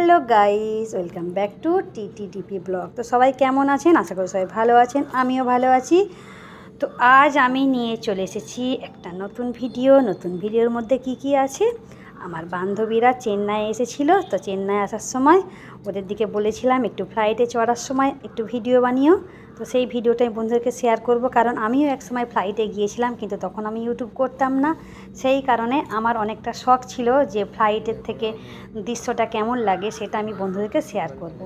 Hello guys, welcome back to TTDP blog. তো সবাই কেমন আছেন? আশা করি সবাই ভালো আছেন, আমিও ভালো আছি। তো আজ আমি নিয়ে চলে এসেছি একটা নতুন ভিডিও। নতুন ভিডিওর মধ্যে কি কি আছে? আমার বান্ধবীরা চেন্নাই এসেছিল, তো চেন্নাই আসার সময় ওদের দিকে বলেছিলাম একটু ফ্লাইটে চড়ার সময় একটু ভিডিও বানিও। তো সেই ভিডিওটা আমি বন্ধুদেরকে শেয়ার করব। কারণ আমিও এক সময় ফ্লাইটে গিয়েছিলাম, কিন্তু তখন আমি ইউটিউব করতাম না। সেই কারণে আমার অনেকটা শখ ছিল যে ফ্লাইটের থেকে দৃশ্যটা কেমন লাগে সেটা আমি বন্ধুদেরকে শেয়ার করব।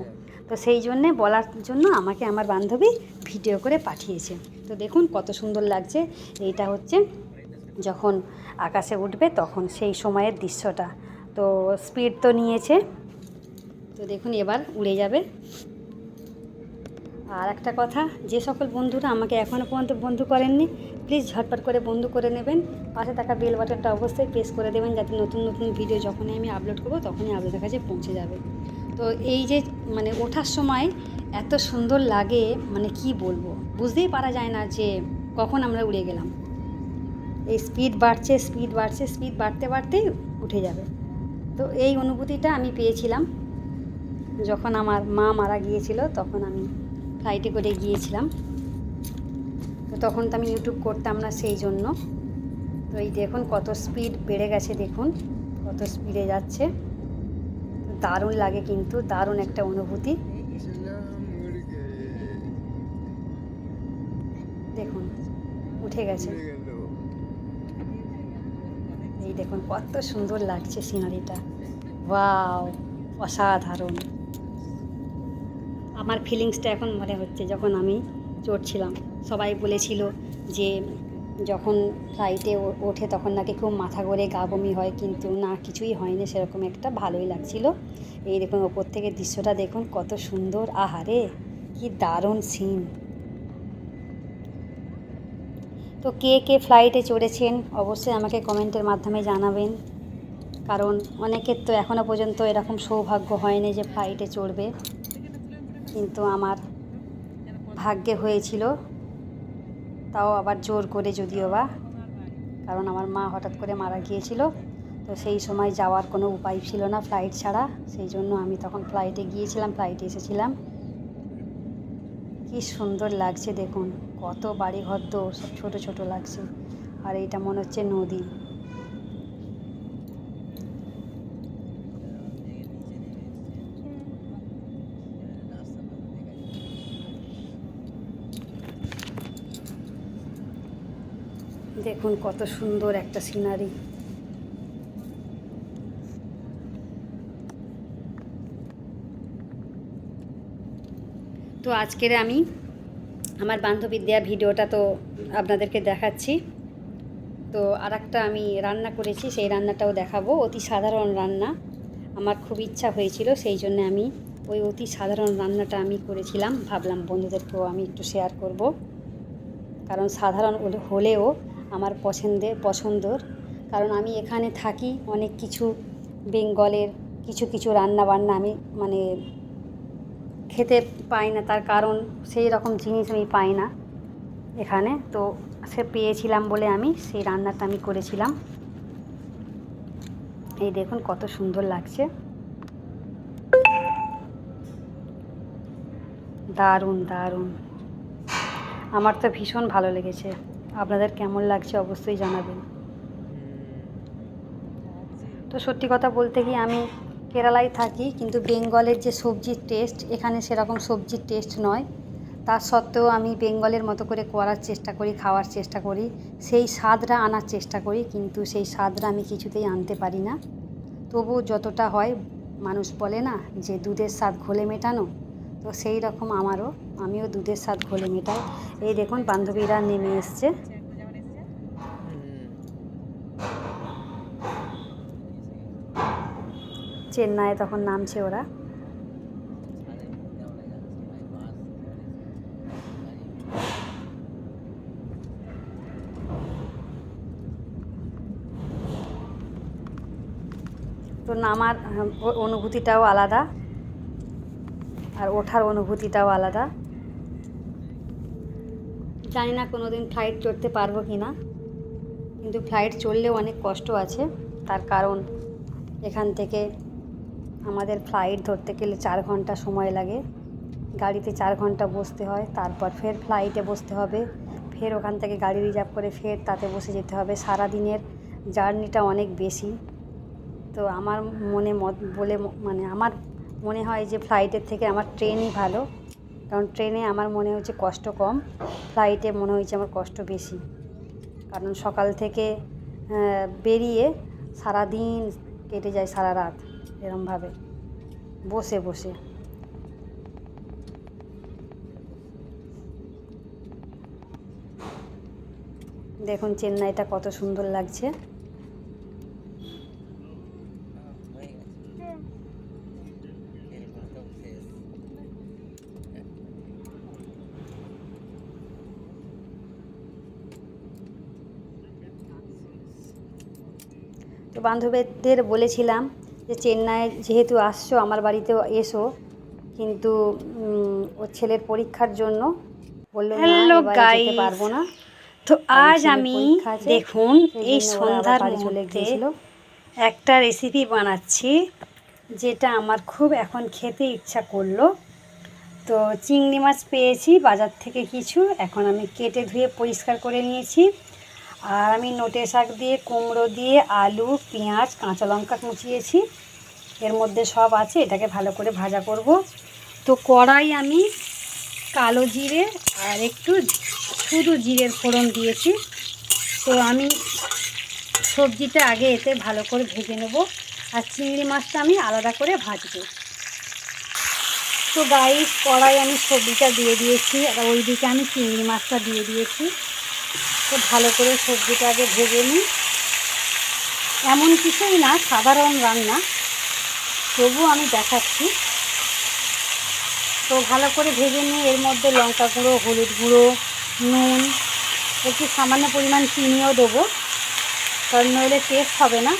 তো সেই জন্যে বলার জন্য আমাকে আমার বান্ধবী ভিডিও করে পাঠিয়েছে। তো দেখুন কত সুন্দর লাগছে। এইটা হচ্ছে যখন আকাশে উঠবে তখন সেই সময়ের দৃশ্যটা। তো স্পিড তো নিয়েছে। তো দেখুন এবার উড়ে যাবে। আর একটা কথা, যে সকল বন্ধুরা আমাকে এখনও পর্যন্ত বন্ধু করেননি প্লিজ ঝটপট করে বন্ধু করে নেবেন। পাশে থাকা বেল বাটনটা অবশ্যই প্রেস করে দেবেন যাতে নতুন নতুন ভিডিও যখনই আমি আপলোড করব, তখনই আপনাদের কাছে পৌঁছে যাবে। তো এই যে মানে ওঠার সময় এত সুন্দর লাগে মানে কি বলব? বুঝতেই পারা যায় না যে কখন আমরা উড়ে গেলাম। এই স্পিড বাড়ছে স্পিড বাড়ছে স্পিড বাড়তে বাড়তেই উঠে যাবে। তো এই অনুভূতিটা আমি পেয়েছিলাম। যখন আমার মা মারা গিয়েছিল, তখন আমি ফ্লাইটে করে গিয়েছিলাম। তো তখন তো আমি ইউটিউব করতাম না সেই জন্য। তো এই দেখুন কত স্পিড বেড়ে গেছে দেখুন, কত স্পিডে যাচ্ছে। দারুণ লাগে কিন্তু, দারুণ একটা অনুভূতি। দেখুন, উঠে গেছে। এই দেখুন কত সুন্দর লাগছে সিনারিটা ওয়াও অসাধারণ। আমার ফিলিংসটা এখন মনে হচ্ছে যখন আমি চড়ছিলাম সবাই বলেছিল যে যখন ফ্লাইটে ওঠে তখন নাকি খুব মাথা ঘোরে, গা বমি হয়, কিন্তু না, কিছুই হয়নি, সেরকম একটা ভালোই লাগছিল। এই দেখুন, ওপর থেকে দৃশ্যটা দেখুন, কত সুন্দর, আহারে, কি দারুণ সিন তো কে কে ফ্লাইটে চড়েছেন, অবশ্যই আমাকে কমেন্টের মাধ্যমে জানাবেন। কারণ অনেকের তো এখনও পর্যন্ত এরকম সৌভাগ্য হয়নি যে ফ্লাইটে চড়বে। কিন্তু আমার ভাগ্যে হয়েছিল। তাও আবার জোর করে যদিও বা, কারণ আমার মা হঠাৎ করে মারা গিয়েছিল। তো সেই সময় যাওয়ার কোনো উপায় ছিল না ফ্লাইট ছাড়া। সেই জন্য আমি তখন ফ্লাইটে গিয়েছিলাম ফ্লাইটে এসেছিলাম। কি সুন্দর লাগছে দেখুন, কত বাড়ি ঘর তো সব ছোটো ছোটো লাগছে। আর এইটা মনে হচ্ছে নদী। দেখুন কত সুন্দর একটা সিনারি। তো আজকের আমি আমার বান্ধবীর দেওয়া ভিডিওটা তো আপনাদেরকে দেখাচ্ছি। তো আর আমি রান্না করেছি, সেই রান্নাটাও দেখাবো। অতি সাধারণ রান্না। আমার খুব ইচ্ছা হয়েছিল, সেই জন্য আমি ওই অতি সাধারণ রান্নাটা আমি করেছিলাম। ভাবলাম বন্ধুদেরকেও আমি একটু শেয়ার করব। কারণ সাধারণ হলেও আমার পছন্দের পছন্দর। কারণ আমি এখানে থাকি, অনেক কিছু বেঙ্গলের কিছু কিছু রান্না বান্না আমি মানে খেতে পাই না। তার কারণ সেই রকম জিনিস আমি পাই না এখানে। তো সে পেয়েছিলাম বলে আমি সেই রান্নাটা আমি করেছিলাম। এই দেখুন কত সুন্দর লাগছে। দারুণ দারুণ। আমার তো ভীষণ ভালো লেগেছে। আপনাদের কেমন লাগছে অবশ্যই জানাবেন। তো সত্যি কথা বলতে কি আমি কেরালায় থাকি, কিন্তু বেঙ্গলের যে সবজির টেস্ট এখানে সেরকম সবজির টেস্ট নয়। তার সত্ত্বেও আমি বেঙ্গলের মতো করে করার চেষ্টা করি, খাওয়ার চেষ্টা করি, সেই স্বাদটা আনার চেষ্টা করি, কিন্তু সেই স্বাদটা আমি কিছুতেই আনতে পারি না। তবু যতটা হয়, মানুষ বলে না যে দুধের স্বাদ ঘোলে মেটানো, তো সেই রকম আমারও, আমিও দুধের স্বাদ ঘোলে মেটাই। এই দেখুন, বান্ধবীরা নেমে এসছে। চেন্নাইয়ে তখন নামছে ওরা। তো নামার ও- অনুভূতিটাও আলাদা। আর ওঠার অনুভূতিটাও আলাদা। জানি না কোনো দিন ফ্লাইট চড়তে পারব কি না কিন্তু ফ্লাইট চড়লেও অনেক কষ্ট আছে। তার কারণ এখান থেকে আমাদের ফ্লাইট ধরতে গেলে চার ঘণ্টা সময় লাগে। গাড়িতে চার ঘণ্টা বসতে হয়, তারপর ফের ফ্লাইটে বসতে হবে। ফের ওখান থেকে গাড়ি রিজার্ভ করে ফের তাতে বসে যেতে হবে। সারা দিনের জার্নিটা অনেক বেশি। তো আমার মনে মত বলে মানে আমার মনে হয় যে ফ্লাইটের থেকে আমার ট্রেনই ভালো। কারণ ট্রেনে আমার মনে হচ্ছে কষ্ট কম ফ্লাইটে মনে হয়েছে আমার কষ্ট বেশি। কারণ সকাল থেকে বেরিয়ে সারা দিন কেটে যায় সারা রাত। এরমভাবে বসে বসে। দেখুন চেন্নাইটা কত সুন্দর লাগছে। তো বান্ধবীদের বলেছিলাম যে চেন্নাই যেহেতু আসছো আমার বাড়িতেও এসো। কিন্তু ওর ছেলের পরীক্ষার জন্য বলল যেতে guys. পারব না। তো আজ আমি দেখুন এই সন্ধ্যার গিয়েছিল। একটা রেসিপি বানাচ্ছি যেটা আমার খুব এখন খেতে ইচ্ছা করল। তো চিংড়ি মাছ পেয়েছি বাজার থেকে কিছু এখন আমি কেটে ধুয়ে পরিষ্কার করে নিয়েছি। আর আমি নোটে শাক দিয়ে, কুমড়ো দিয়ে, আলু, পেঁয়াজ, কাঁচা লঙ্কা কুচিয়েছি। এর মধ্যে সব আছে, এটাকে ভালো করে ভাজা করব। তো কড়াই আমি কালো জিরে আর একটু শুধু জিরের ফোড়ন দিয়েছি। তো আমি সবজিটা আগে এতে ভালো করে ভেজে নেব আর চিংড়ি মাছটা আমি আলাদা করে ভাজবো। তো গাইস কড়াই আমি সবজিটা দিয়ে দিয়েছি, আর ওইদিকে আমি চিংড়ি মাছটা দিয়ে দিয়েছি। তো ভালো করে সবজিটা আগে ভেজে নিই। এমন কিছুই না, সাধারণ রান্না। তবু আমি দেখাচ্ছি। তো ভালো করে ভেজে নিই এর মধ্যে লঙ্কা গুঁড়ো, হলুদ গুঁড়ো, নুন, একটু সামান্য পরিমাণ চিনিও দেবো, কারণ নইলে টেস্ট হবে না।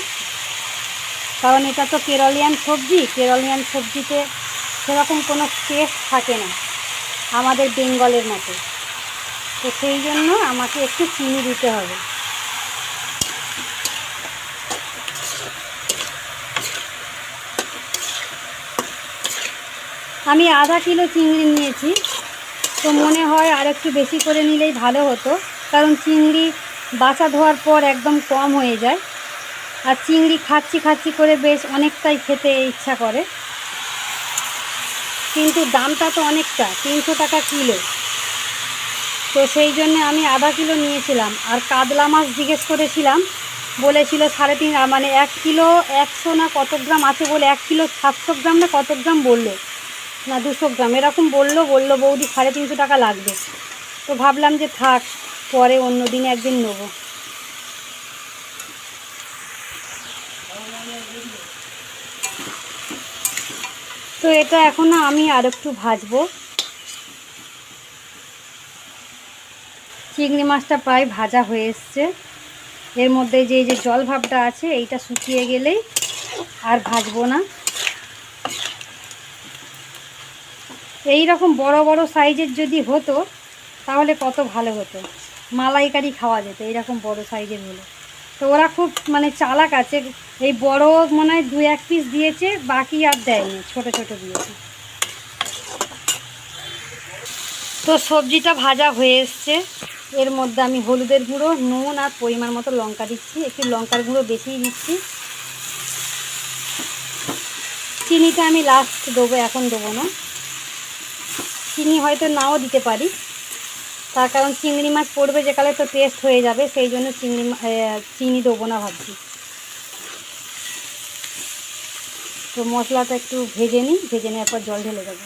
কারণ এটা তো কেরলিয়ান সবজি, কেরলিয়ান সবজিতে সেরকম কোনো টেস্ট থাকে না, আমাদের বেঙ্গলের মতো। তো সেই জন্য আমাকে একটু চিনি দিতে হবে। আমি আধা কিলো চিংড়ি নিয়েছি, তো মনে হয় আর একটু বেশি করে নিলেই ভালো হতো, কারণ চিংড়ি বাছা ধোয়ার পর একদম কম হয়ে যায়। আর চিংড়ি খাচ্ছি খাচ্ছি করে বেশ অনেকটাই খেতে ইচ্ছা করে। কিন্তু দামটা তো অনেকটা, তিনশো টাকা কিলো। তো সেই জন্য আমি আধা কিলো নিয়েছিলাম। আর কাতলা মাছ জিজ্ঞেস করেছিলাম, বলেছিল সাড়ে তিন মানে এক কিলো একশো না কত গ্রাম আছে বলে, এক কিলো সাতশো গ্রাম না কত গ্রাম বলল? না, দুশো গ্রাম। এরকম বলল বলল, বৌদি, সাড়ে তিনশো টাকা লাগবে। তো ভাবলাম যে থাক, পরে অন্য দিনে একদিন নেব। তো এটা এখন আমি আর একটু ভাজবো। চিংড়ি মাছটা প্রায় ভাজা হয়ে এসছে। এর মধ্যে যে যে জল ভাবটা আছে, এইটা শুকিয়ে গেলেই আর ভাজবো না। এই রকম বড় বড় সাইজের যদি হতো, তাহলে কত ভালো হতো। মালাইকারি খাওয়া যেত, এইরকম বড় সাইজের হলে। তো ওরা খুব মানে চালাক আছে। এই বড় মনে হয় দু এক পিস দিয়েছে, বাকি আর দেয়নি, ছোট ছোট দিয়েছে। তো সবজিটা ভাজা হয়ে এসছে। এর মধ্যে আমি হলুদের গুঁড়ো, নুন আর পরিমাণ মতো লঙ্কা দিচ্ছি। একটু লঙ্কার গুঁড়ো বেশিই দিচ্ছি। চিনিটা আমি লাস্ট দেবো, এখন দেবো না। চিনি হয়তো নাও দিতে পারি। তার কারণ চিংড়ি মাছ পড়বে যে কালে তো টেস্ট হয়ে যাবে, সেই জন্য চিংড়ি চিনি দেবো না ভাবছি। তো মশলাটা একটু ভেজে নিই, ভেজে নেওয়ার পর জল ঢেলে দেবো।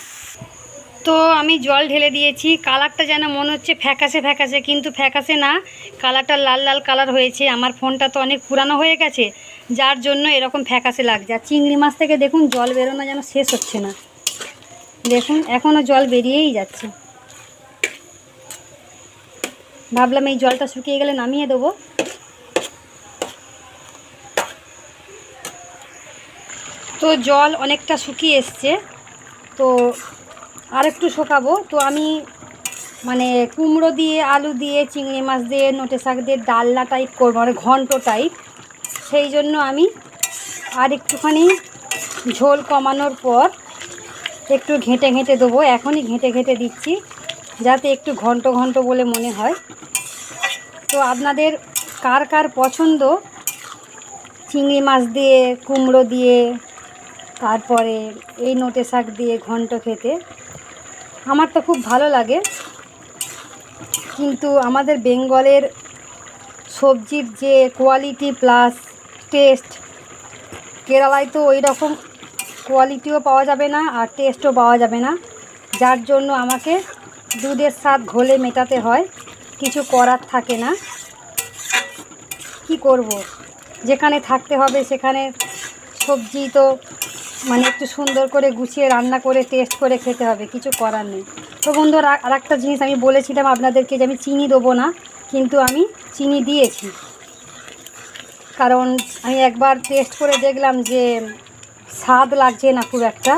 তো আমি জল ঢেলে দিয়েছি। কালারটা যেন মনে হচ্ছে ফ্যাকাসে ফ্যাকাসে কিন্তু ফ্যাকাসে না। কালারটা লাল লাল কালার হয়েছে। আমার ফোনটা তো অনেক পুরানো হয়ে গেছে। যার জন্য এরকম ফ্যাকাসে লাগছে। আর চিংড়ি মাছ থেকে দেখুন, জল বেরোনো যেন শেষ হচ্ছে না। দেখুন এখনও জল বেরিয়েই যাচ্ছে। ভাবলাম এই জলটা শুকিয়ে গেলে নামিয়ে দেবো। তো জল অনেকটা শুকিয়ে এসছে। তো আর একটু শোকাবো। তো আমি মানে কুমড়ো দিয়ে, আলু দিয়ে, চিংড়ি মাছ দিয়ে, নোটে শাক দিয়ে, ডালনা টাইপ করব মানে ঘন্ট টাইপ সেই জন্য আমি আর একটুখানি ঝোল কমানোর পর একটু ঘেঁটে ঘেঁটে দেবো। এখনই ঘেঁটে ঘেঁটে দিচ্ছি, যাতে একটু ঘন্ট ঘন্ট বলে মনে হয়। তো আপনাদের কার কার পছন্দ? চিংড়ি মাছ দিয়ে, কুমড়ো দিয়ে, তারপরে এই নোটে শাক দিয়ে ঘন্ট খেতে? আমার তো খুব ভালো লাগে। কিন্তু আমাদের বেঙ্গলের সবজির যে কোয়ালিটি প্লাস টেস্ট কেরালায় তো ওই রকম কোয়ালিটিও পাওয়া যাবে না আর টেস্টও পাওয়া যাবে না। যার জন্য আমাকে দুধের স্বাদ ঘোলে মেটাতে হয়, কিছু করার থাকে না। কি করব? যেখানে থাকতে হবে সেখানে সবজি তো মানে একটু সুন্দর করে গুছিয়ে রান্না করে টেস্ট করে খেতে হবে, কিছু করার নেই। তো বন্ধুরা, আর একটা জিনিস আমি বলেছিলাম আপনাদেরকে যে আমি চিনি দেবো না, কিন্তু আমি চিনি দিয়েছি। কারণ আমি একবার টেস্ট করে দেখলাম যে স্বাদ লাগছে না খুব একটা,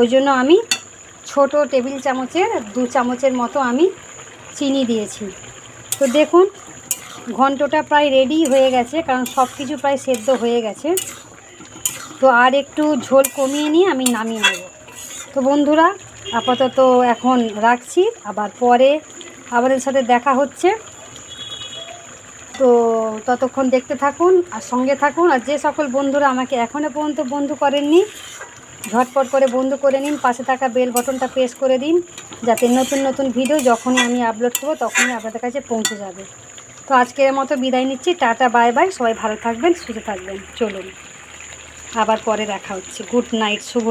ওই জন্য আমি ছোট টেবিল চামচের, দু চামচের মতো আমি চিনি দিয়েছি। তো দেখুন, ঘন্টটা প্রায় রেডি হয়ে গেছে, কারণ সব কিছু প্রায় সেদ্ধ হয়ে গেছে। তো আর একটু ঝোল কমিয়ে নিয়ে আমি নামিয়ে নেব। তো বন্ধুরা, আপাতত এখন রাখছি, আবার পরে আপনাদের সাথে দেখা হচ্ছে। তো ততক্ষণ দেখতে থাকুন আর সঙ্গে থাকুন, আর যে সকল বন্ধুরা আমাকে এখনও পর্যন্ত বন্ধু করেননি, ঝটপট করে বন্ধু করে নিন, পাশে থাকা বেল বটনটা প্রেস করে দিন, যাতে নতুন নতুন ভিডিও যখনই আমি আপলোড করব তখনই আপনাদের কাছে পৌঁছে যাবে। তো আজকের মতো বিদায় নিচ্ছি, টাটা, বাই বাই, সবাই ভালো থাকবেন, সুস্থ থাকবেন, চলুন। আবার পরে দেখা হচ্ছে। গুড নাইট শুভ